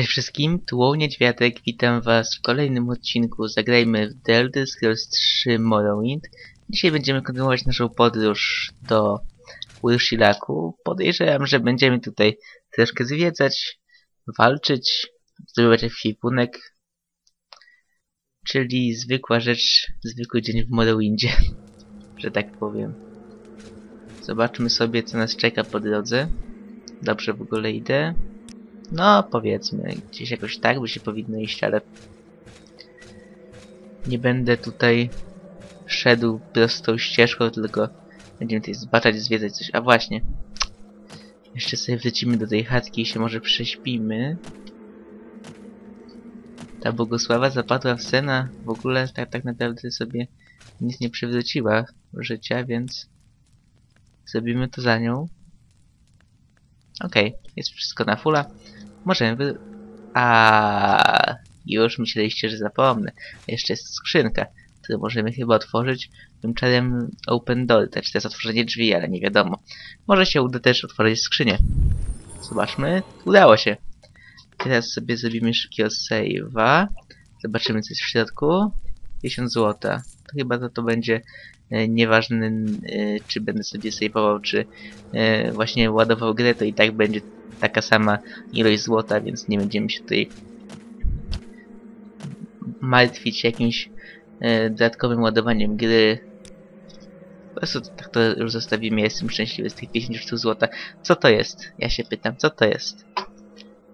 Cześć wszystkim, tu Niedźwiadek, witam was w kolejnym odcinku Zagrajmy w The Elder Scrolls 3 Morrowind. Dzisiaj będziemy kontynuować naszą podróż do Urshilaku. Podejrzewam, że będziemy tutaj troszkę zwiedzać, walczyć, zdobywać ekwipunek, czyli zwykła rzecz, zwykły dzień w Morrowindzie, że tak powiem. Zobaczmy sobie, co nas czeka po drodze. Dobrze w ogóle idę. No, powiedzmy, gdzieś jakoś tak by się powinno iść, ale nie będę tutaj szedł prostą ścieżką, tylko będziemy tutaj zbaczać, zwiedzać coś. A właśnie, jeszcze sobie wrócimy do tej chatki i się może prześpimy. Ta Bogosława zapadła w sena, w ogóle tak, tak naprawdę sobie nic nie przywróciła życia, więc zrobimy to za nią. Okej, okay, jest wszystko na fulla. Możemy wy... A już myśleliście, że zapomnę. Jeszcze jest skrzynka, którą możemy chyba otworzyć tym czarem Open Door. Znaczy to jest otworzenie drzwi, ale nie wiadomo. Może się uda też otworzyć skrzynię. Zobaczmy. Udało się. Teraz sobie zrobimy szybkiego save'a. Zobaczymy co jest w środku. 1000 złota. To chyba to, to będzie e, nieważne e, czy będę sobie save'ował, czy e, właśnie ładował grę, to i tak będzie taka sama ilość złota, więc nie będziemy się tutaj martwić jakimś e, dodatkowym ładowaniem gry. Po prostu tak to już zostawimy, jestem szczęśliwy z tych 50 sztuk złota. Co to jest? Ja się pytam, co to jest?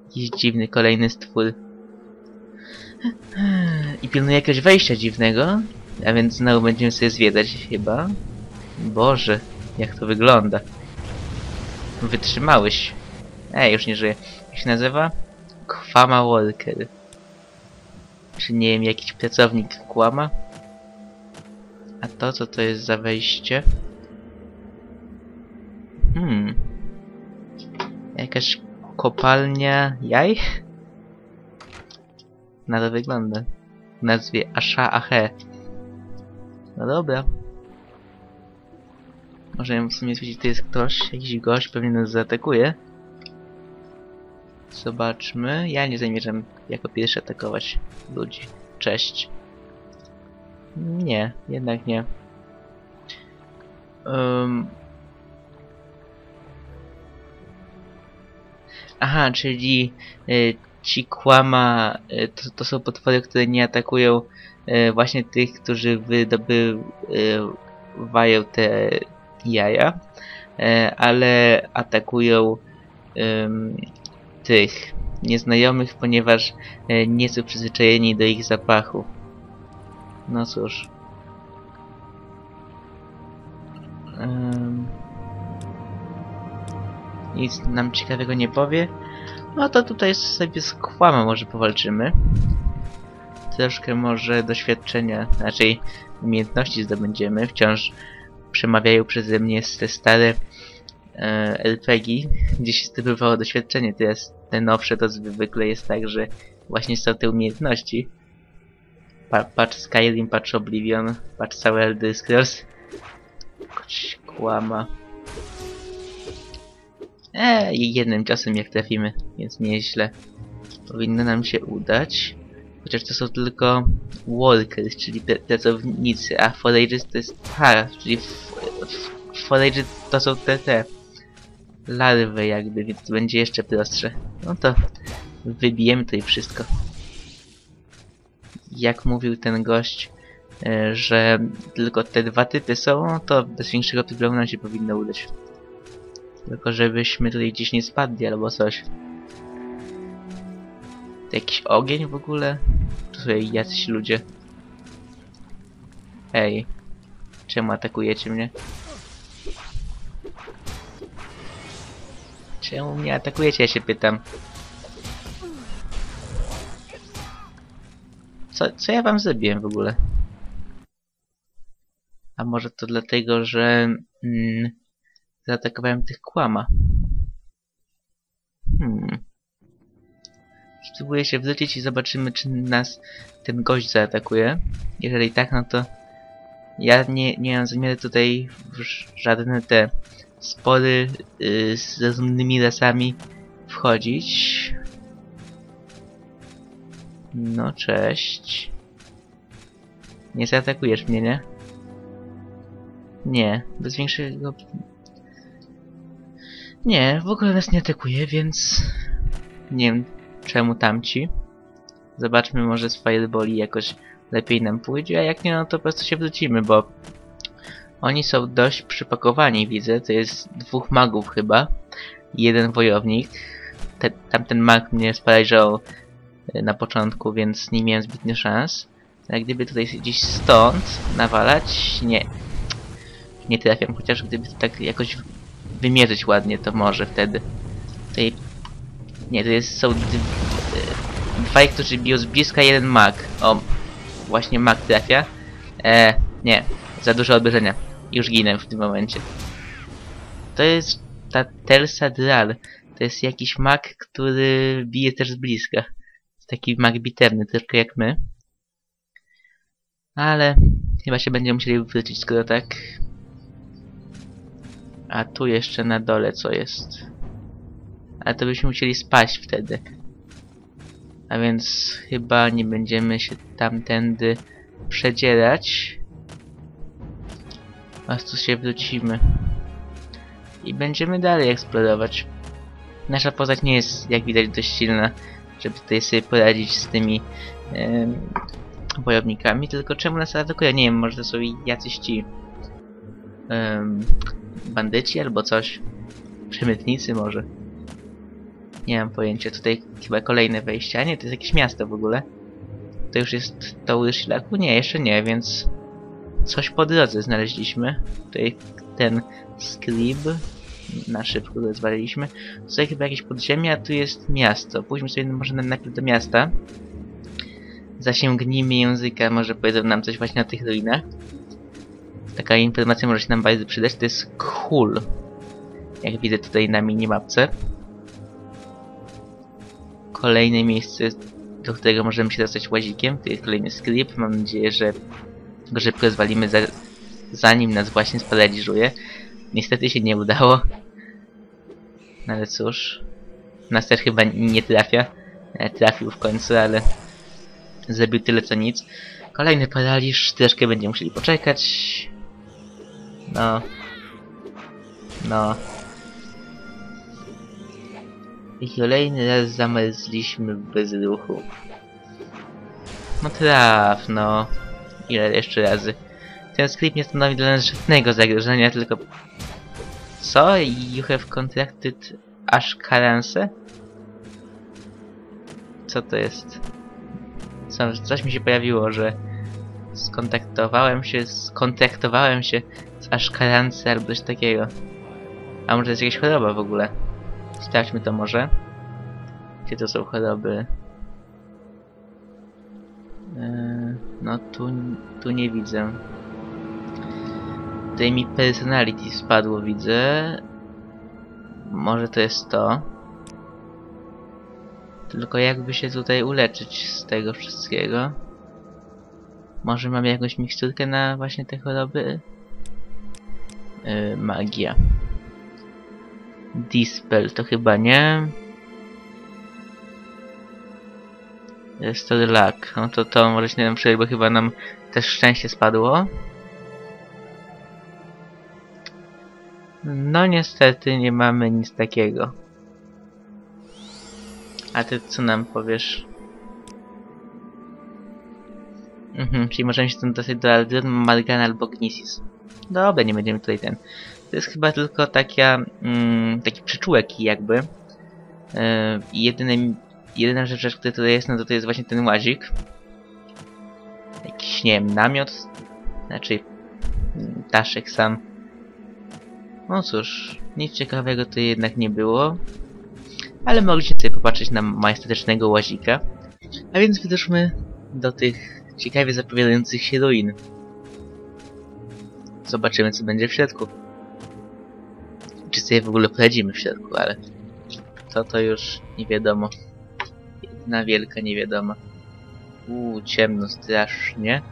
Jakiś dziwny kolejny stwór. I pilnuje jakiegoś wejścia dziwnego, a więc znowu będziemy sobie zwiedzać chyba. Boże, jak to wygląda. Wytrzymałeś. Ej, już nie żyje. Jak się nazywa? Kwama Walker. Czy nie wiem, jakiś pracownik kłama? A to, co to jest za wejście? Hmm. Jakaś kopalnia jaj? Na to wygląda. W nazwie Asha Ahe. No dobra. Możemy w sumie stwierdzić, to jest ktoś, jakiś gość, pewnie nas zaatakuje. Zobaczmy. Ja nie zamierzam jako pierwszy atakować ludzi. Cześć. Nie, jednak nie. Um. Aha, czyli y, ci kłama y, to, to, są potwory, które nie atakują y, właśnie tych, którzy wydobywają te jaja, ale atakują tych nieznajomych, ponieważ e, nie są przyzwyczajeni do ich zapachu. No cóż. Um, nic nam ciekawego nie powie. No to tutaj sobie z kłama może powalczymy. Troszkę może doświadczenia, raczej umiejętności zdobędziemy. Wciąż przemawiają przeze mnie te stare RPG, gdzie się zdobywało doświadczenie. Teraz te nowsze to zwykle jest tak, że właśnie są te umiejętności. Pa patrz Skyrim, patrz Oblivion, patrz cały Elder Scrolls. Kłama. Eee, jednym czasem jak trafimy, więc nieźle. Powinno nam się udać. Chociaż to są tylko workers, czyli pracownicy, a foragers to jest... Ha, czyli foragers to są te, te larwy jakby, więc będzie jeszcze prostsze. No to wybijemy i wszystko. Jak mówił ten gość, e, że tylko te dwa typy są, no to bez większego problemu nam się powinno udać. Tylko żebyśmy tutaj gdzieś nie spadli albo coś. To jakiś ogień w ogóle? Tu są jacyś ludzie. Ej. Czemu atakujecie mnie? Czemu mnie atakujecie, ja się pytam. Co, co ja wam zrobiłem w ogóle? A może to dlatego, że mm, zaatakowałem tych kłama. Hmm. Spróbuję się wrócić i zobaczymy, czy nas ten gość zaatakuje. Jeżeli tak, no to ja nie, nie mam zamiaru tutaj żadne te spory y, z rozumnymi rasami wchodzić. No, cześć. Nie zaatakujesz mnie, nie? Nie, bez większego... Nie, w ogóle nas nie atakuje, więc... Nie wiem, czemu tamci. Zobaczmy, może z Fireboli jakoś lepiej nam pójdzie, a jak nie, no to po prostu się wrócimy, bo... Oni są dość przypakowani, widzę. To jest dwóch magów chyba. Jeden wojownik. Te, tamten mag mnie sparaliżował e, na początku, więc nie miałem zbytnio szans. Jak gdyby tutaj gdzieś stąd nawalać, nie. Nie trafiam, chociaż gdyby to tak jakoś wymierzyć ładnie, to może wtedy. Tutaj... Nie, to jest, są e, dwaj, którzy biją z bliska, jeden mag. O, właśnie mag trafia. E, nie, za dużo obrażenia. Już ginę w tym momencie. To jest ta Telsa Dral. To jest jakiś mag, który bije też z bliska. Taki mag bitewny, tylko jak my. Ale chyba się będziemy musieli wrócić, skoro tak. A tu jeszcze na dole co jest? Ale to byśmy musieli spaść wtedy. A więc chyba nie będziemy się tamtędy przedzierać. A tu się wrócimy. I będziemy dalej eksplorować. Nasza postać nie jest, jak widać, dość silna, żeby tutaj sobie poradzić z tymi em, wojownikami, tylko czemu nas atakuje? Nie wiem, może to są jacyś ci em, bandyci albo coś. Przemytnicy może. Nie mam pojęcia. Tutaj chyba kolejne wejście. A nie, to jest jakieś miasto w ogóle. To już jest Tower Szlaku? Nie, jeszcze nie, więc coś po drodze znaleźliśmy. Tutaj ten sklib na szybko go zwaliliśmy. Tutaj chyba jakieś podziemie, a tu jest miasto. Pójdźmy sobie może najpierw do miasta. Zasięgnijmy języka, może powiedzą nam coś właśnie o tych ruinach. Taka informacja może się nam bardzo przydać. To jest Kul. Jak widzę tutaj na minimapce. Kolejne miejsce, do którego możemy się dostać łazikiem. To jest kolejny sklep. Mam nadzieję, że go zwalimy za, zanim nas właśnie sparaliżuje. Niestety się nie udało. No ale cóż. Nas też chyba nie trafia. E, Trafił w końcu, ale zrobił tyle co nic. Kolejny paraliż. Troszkę będziemy musieli poczekać. No. No. I kolejny raz zamarzliśmy bez ruchu. No traf, no. Ile jeszcze razy? Ten skrypt nie stanowi dla nas żadnego zagrożenia, tylko... Co? You have contracted Ashkaranse? Co to jest? Co, coś mi się pojawiło, że skontaktowałem się, skontaktowałem się z Ashkaranse albo coś takiego. A może to jest jakaś choroba w ogóle? Sprawdźmy to może. Gdzie to są choroby? No tu, tu nie widzę. Tutaj mi personality spadło, widzę. Może to jest to. Tylko jakby się tutaj uleczyć z tego wszystkiego. Może mamy jakąś miksturkę na właśnie te choroby? Yy, magia. Dispel to chyba nie. To luck. No to to nie wiem, bo chyba nam też szczęście spadło. No niestety nie mamy nic takiego. A ty co nam powiesz? Mhm, czyli możemy się stąd dostać do Aldron, Margana albo Gnisis. Dobra, nie będziemy tutaj ten. To jest chyba tylko taka, mm, taki przyczółek jakby. Yy, jedyny, jedyna rzecz, która tutaj jest, no to, to jest właśnie ten łazik. Jakiś, nie wiem, namiot. Znaczy, Taszek sam. No cóż, nic ciekawego to jednak nie było. Ale mogliśmy sobie popatrzeć na majestatycznego łazika. A więc wyszmy do tych ciekawie zapowiadających się ruin. Zobaczymy co będzie w środku. Czy sobie w ogóle poradzimy w środku, ale to to już nie wiadomo. Jedna wielka niewiadoma. Uuu, ciemno strasznie.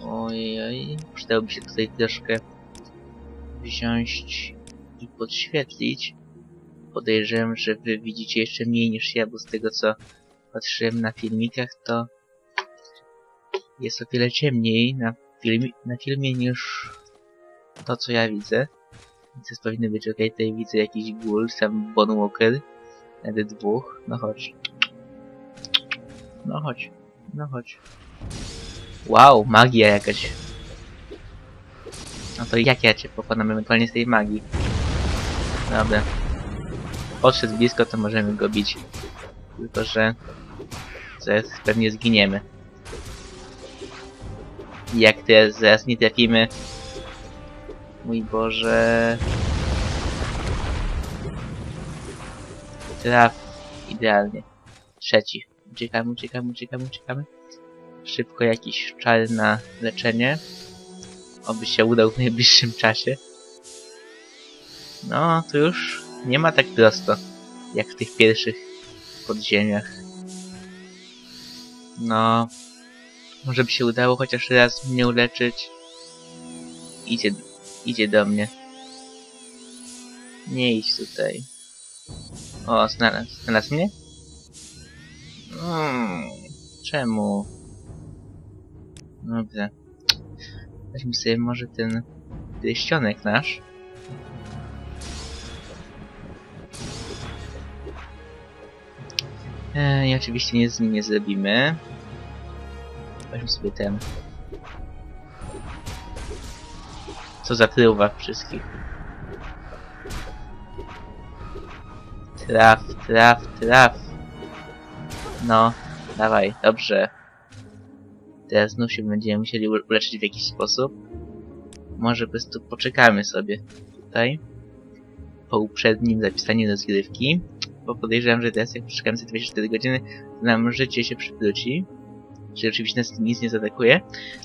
Ojej, przydałoby się tutaj troszkę wziąć i podświetlić. Podejrzewam, że wy widzicie jeszcze mniej niż ja, bo z tego co patrzyłem na filmikach, to jest o wiele ciemniej na, filmi na filmie niż to, co ja widzę. Więc powinny być ok. Tutaj widzę jakiś ghoul, sam Bon Walker. Nawet dwóch. No chodź. No chodź. No chodź. Wow, magia jakaś. No to jak ja cię pokonam ewentualnie z tej magii? Dobra. Podszedł blisko, to możemy go bić. Tylko, że... Zaraz pewnie zginiemy. Jak teraz zaraz nie trafimy... Mój Boże... Traf. Idealnie. Trzeci. Uciekamy, uciekamy, uciekamy, uciekamy. Szybko jakiś czar na leczenie. Oby się udał w najbliższym czasie. No, to już nie ma tak prosto, jak w tych pierwszych podziemiach. No, może by się udało chociaż raz mnie uleczyć. Idzie, idzie do mnie. Nie idź tutaj. O, znalazł, znalazł mnie? Hmm, czemu? Dobra. Weźmy sobie może ten pierścionek nasz. E, I oczywiście nic z nim nie zrobimy. Weźmy sobie ten. Co zatrywa wszystkich. Traf, traf, traf. No, dawaj, dobrze. Teraz znów się będziemy musieli ule- uleczyć w jakiś sposób. Może po prostu poczekamy sobie tutaj. Po uprzednim zapisaniu rozgrywki. Bo podejrzewam, że teraz jak przeczekamy sobie 24 godziny, to nam życie się przywróci. Czyli oczywiście nas nic nie zaatakuje.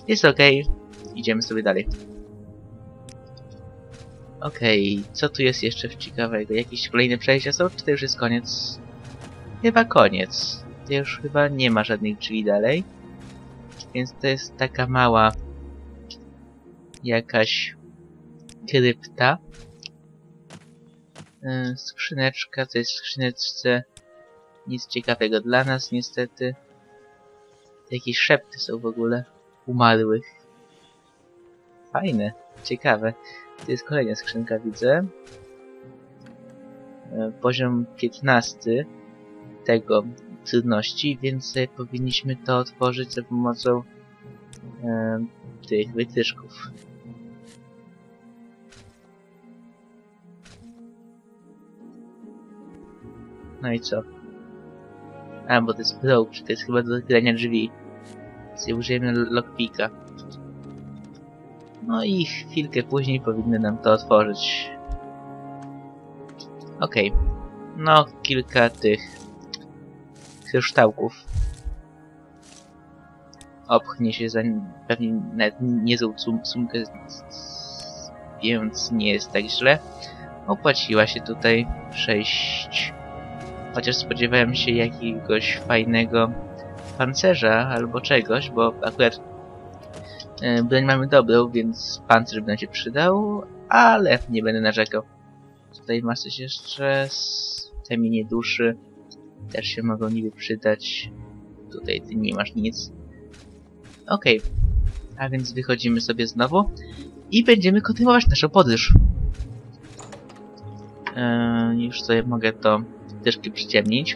Jest okej. Idziemy sobie dalej. Okej, co tu jest jeszcze ciekawego? Jakieś kolejne przejścia są, czy to już jest koniec? Chyba koniec. To już chyba nie ma żadnych drzwi dalej. Więc to jest taka mała jakaś krypta. Yy, skrzyneczka, to jest w skrzyneczce nic ciekawego dla nas niestety. Jakieś szepty są w ogóle umarłych. Fajne, ciekawe. To jest kolejna skrzynka, widzę. E, Poziom 15 tego trudności, więc powinniśmy to otworzyć za pomocą e, tych wytyczków. No i co? A, bo to jest probe, to jest chyba do otwierania drzwi. Więc użyjemy lockpicka. No i chwilkę później powinny nam to otworzyć. Okej. No, kilka tych kryształków. Opchnie się za pewnie nawet niezłą sum sumkę, więc nie jest tak źle. Opłaciła się tutaj przejść. Chociaż spodziewałem się jakiegoś fajnego pancerza albo czegoś, bo akurat broń mamy dobrą, więc pancerz by nam się przydał, ale nie będę narzekał. Tutaj masz coś jeszcze z kamienie duszy. Też się mogą niby przydać. Tutaj ty nie masz nic. Okej. A więc wychodzimy sobie znowu i będziemy kontynuować naszą podróż. Eee, już sobie mogę to troszkę przyciemnić.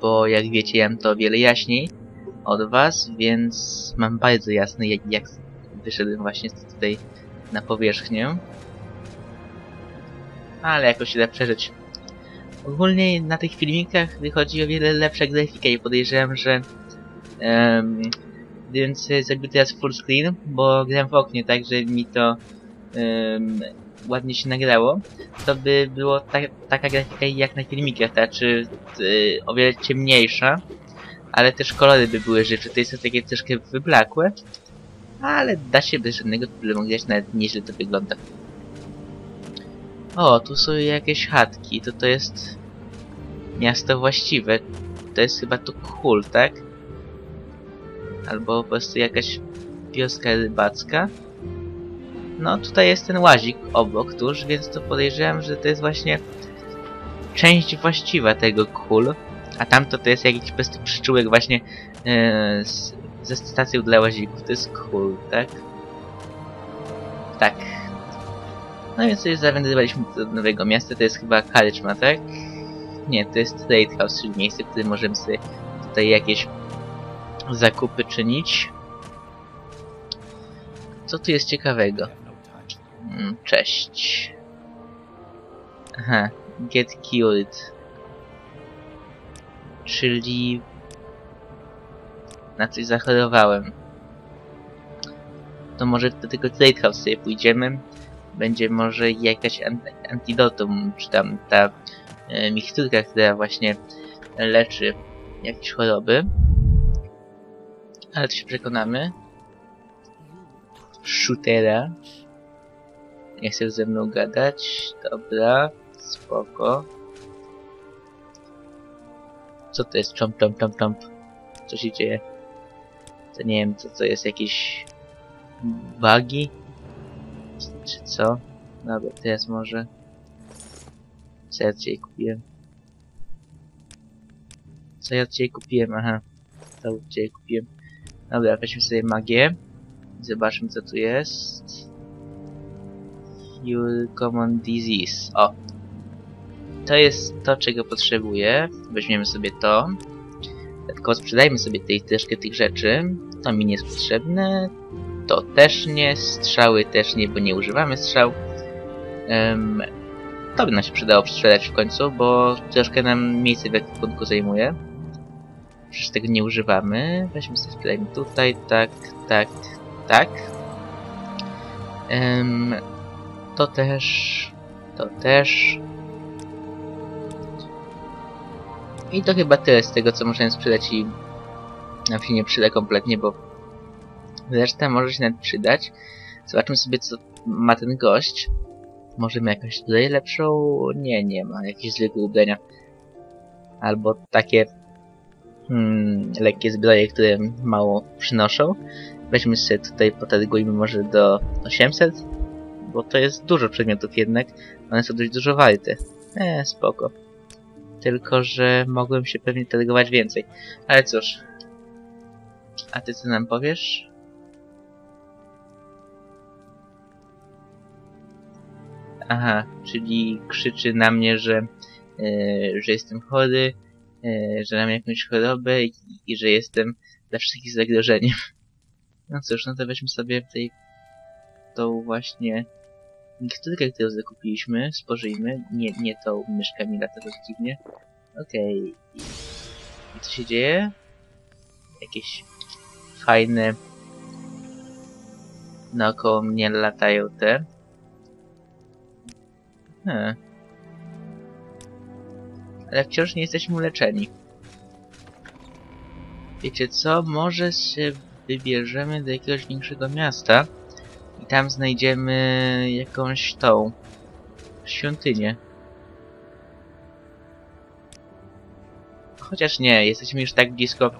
Bo jak wiecie, ja mam to o wiele jaśniej od was, więc mam bardzo jasny jak, jak wyszedłem właśnie tutaj na powierzchnię. Ale jakoś się da przeżyć. Ogólnie na tych filmikach wychodzi o wiele lepsza grafika i podejrzewam, że um, gdybym sobie zrobił teraz full screen, bo gram w oknie, tak że mi to um, ładnie się nagrało, to by było ta, taka grafika jak na filmikach, znaczy y, o wiele ciemniejsza, ale też kolory by były żywsze, to jest takie troszkę wyblakłe, ale da się bez żadnego problemu grać, nawet nieźle to wygląda. O, tu są jakieś chatki, to to jest miasto właściwe. To jest chyba tu Kul, tak? Albo po prostu jakaś wioska rybacka. No, tutaj jest ten łazik obok tuż, więc to podejrzewam, że to jest właśnie część właściwa tego Kul. A tamto to jest jakiś po prostu przyczółek właśnie z, ze stacją dla łazików. To jest cool, tak? Tak. No więc sobie zawędrowaliśmy do nowego miasta, to jest chyba Karczma, tak? Nie, to jest Trade House, czyli miejsce, w którym możemy sobie tutaj jakieś zakupy czynić. Co tu jest ciekawego? Mm, Cześć. Aha, get killed. Czyli... Na coś zachorowałem. To może do tego Trade House sobie pójdziemy. Będzie może jakaś an antidotum, czy tam ta e, miksturka, która właśnie leczy jakieś choroby. Ale to się przekonamy. Shootera. Nie chcesz ze mną gadać? Dobra, spoko. Co to jest? Chomp, chomp, chomp, chomp. Co się dzieje? To nie wiem, co to jest, jakieś bugi? Czy co? Dobra, teraz może... Co ja dzisiaj kupiłem? Co ja dzisiaj kupiłem? Aha. To dzisiaj kupiłem. Dobra, weźmy sobie magię. Zobaczmy co tu jest. Fuel Common Disease. O! To jest to, czego potrzebuję. Weźmiemy sobie to. Tylko sprzedajmy sobie tej, troszkę tych rzeczy. To mi nie jest potrzebne. To też nie. Strzały też nie, bo nie używamy strzał. Um, to by nam się przydało sprzedać w końcu, bo troszkę nam miejsce w ekwipunku zajmuje. Przecież tego nie używamy. Weźmy sobie sprzedajmy tutaj, tak, tak, tak. Um, to też, to też. I to chyba tyle z tego, co możemy sprzedać i nam się nie przyda kompletnie, bo reszta może się nawet przydać. Zobaczmy sobie, co ma ten gość. Może ma jakąś tutaj lepszą? Nie, nie ma. Jakieś zwykłe ubrania. Albo takie hmm, lekkie zbroje, które mało przynoszą. Weźmy sobie tutaj, potargujmy może do 800, bo to jest dużo przedmiotów jednak. One są dość dużo warte. Eee, spoko. Tylko, że mogłem się pewnie targować więcej. Ale cóż. A ty co nam powiesz? Aha, czyli krzyczy na mnie, że, e, że jestem chory, e, że mam jakąś chorobę i, i że jestem dla wszystkich zagrożeniem. No cóż, no to weźmy sobie tej tą właśnie miksturkę, którą zakupiliśmy, spożyjmy. Nie, nie tą myszka mi lata dość dziwnie. Okej. Okay. I co się dzieje? Jakieś fajne naokoło mnie latają te. Hmm. Ale wciąż nie jesteśmy uleczeni. Wiecie co? Może się wybierzemy do jakiegoś większego miasta tam znajdziemy jakąś tą świątynię. Chociaż nie, jesteśmy już tak blisko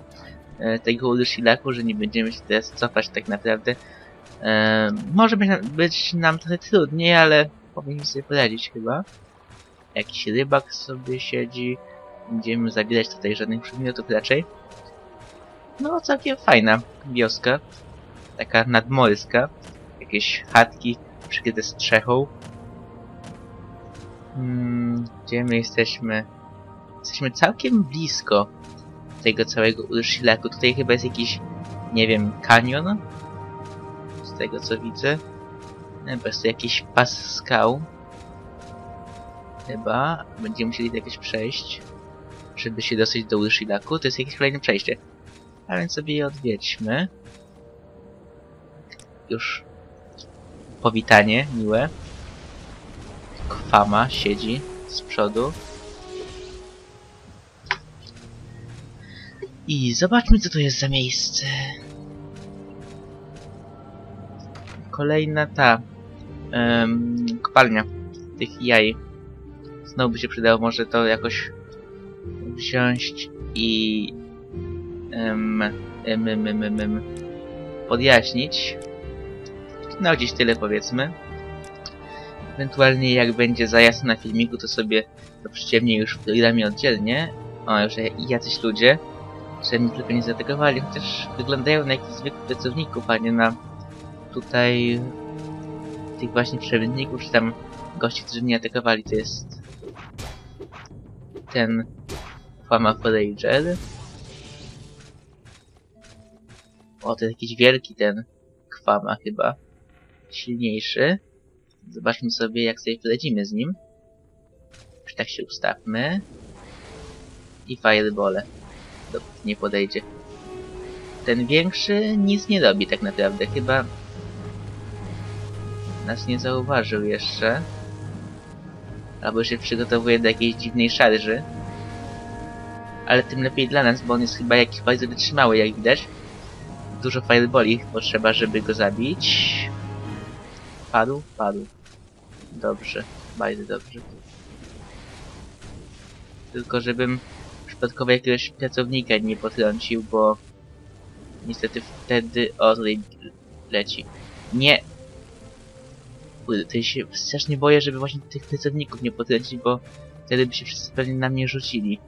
e, tego Ulushilaku, że nie będziemy się teraz cofać tak naprawdę. E, może być, być nam trochę trudniej, ale powinniśmy sobie poradzić chyba. Jakiś rybak sobie siedzi. Będziemy zabierać tutaj żadnych przedmiotów raczej. No, całkiem fajna wioska. Taka nadmorska. Jakieś chatki przykryte strzechą. Hmm, gdzie my jesteśmy? Jesteśmy całkiem blisko tego całego Urshilaku. Tutaj chyba jest jakiś, nie wiem, kanion? Z tego co widzę. Po prostu jakiś pas skał. Chyba. Będziemy musieli jakieś przejść. Żeby się dostać do Urshilaku. To jest jakieś kolejne przejście. A więc sobie je odwiedźmy. Już powitanie miłe. Kwama siedzi z przodu. I zobaczmy co to jest za miejsce. Kolejna ta um, kopalnia tych jaj. Znowu by się przydało może to jakoś wziąć i um, um, um, um, um, podjaśnić. No gdzieś tyle powiedzmy. Ewentualnie jak będzie za jasno na filmiku, to sobie to przyciemnię już w oddzielnie. O, już jacyś ludzie, że mnie tylko nie zaatakowali, chociaż wyglądają na jakichś zwykłych pracowników, a nie na tutaj tych właśnie przewodników, czy tam gości, którzy mnie atakowali, to jest ten Fama Forager. O, to jest jakiś wielki ten Kwama chyba. Silniejszy. Zobaczmy sobie, jak sobie polecimy z nim. Już tak się ustawmy. I firebole. Dopóki nie podejdzie. Ten większy nic nie robi tak naprawdę. Chyba nas nie zauważył jeszcze. Albo się przygotowuje do jakiejś dziwnej szarży. Ale tym lepiej dla nas, bo on jest chyba jakiś bardzo wytrzymały, jak widać. Dużo fireboli potrzeba, żeby go zabić. Padł? Padł. Dobrze, bardzo dobrze. Tylko żebym przypadkowo jakiegoś pracownika nie potrącił, bo niestety wtedy... O, tutaj leci. Nie! Kurde, to się strasznie boję, żeby właśnie tych pracowników nie potrącić, bo wtedy by się wszyscy pewnie na mnie rzucili.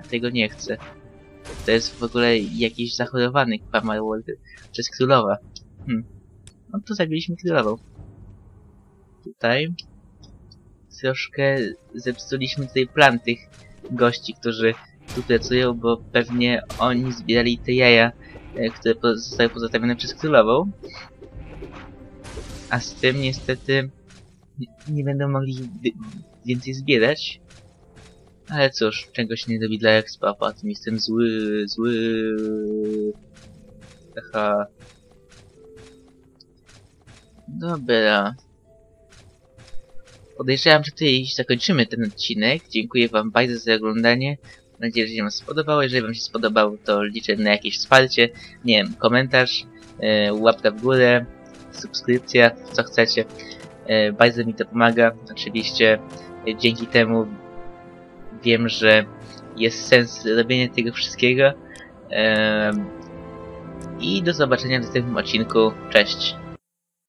A tego nie chcę. To jest w ogóle jakiś zachorowany World przez królowa. Hm. No to zabiliśmy królową. Tutaj troszkę zepsuliśmy tutaj plan tych gości, którzy tu pracują, bo pewnie oni zbierali te jaja, e, które zostały pozostawione przez królową. A z tym niestety nie- będą mogli wi- więcej zbierać. Ale cóż, czegoś nie robi dla expa, po tym jestem zły, zły. Aha. Dobra. Podejrzewam, że tutaj zakończymy ten odcinek. Dziękuję wam bardzo za oglądanie. Mam nadzieję, że się wam spodobało. Jeżeli wam się spodobało, to liczę na jakieś wsparcie. Nie wiem, komentarz, e, łapka w górę, subskrypcja, co chcecie. E, bardzo mi to pomaga. Oczywiście e, dzięki temu wiem, że jest sens robienia tego wszystkiego. I do zobaczenia w następnym odcinku. Cześć!